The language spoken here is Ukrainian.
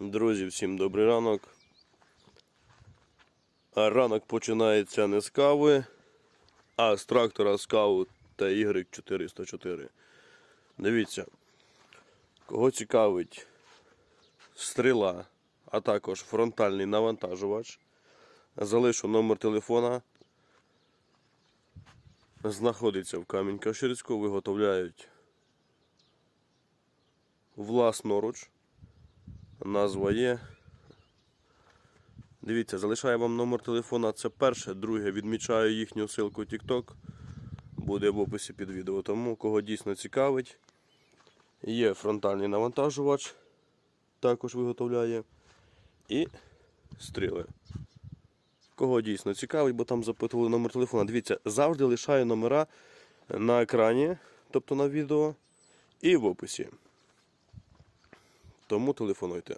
Друзі, всім добрий ранок. Ранок починається не з кави, а з трактора Scout TY404. Дивіться, кого цікавить стріла, а також фронтальний навантажувач. Залишу номер телефона. Знаходиться в Камінь-Каширську, виготовляють власноруч. Назва є. Дивіться, залишаю вам номер телефона. Це перше. Друге, відмічаю їхню ссылку TikTok. Буде в описі під відео. Тому кого дійсно цікавить. Є фронтальний навантажувач. Також виготовляє. І стріли. Кого дійсно цікавить, бо там запитували номер телефона. Дивіться, завжди лишаю номера на екрані, тобто на відео, і в описі. Тому телефонуйте.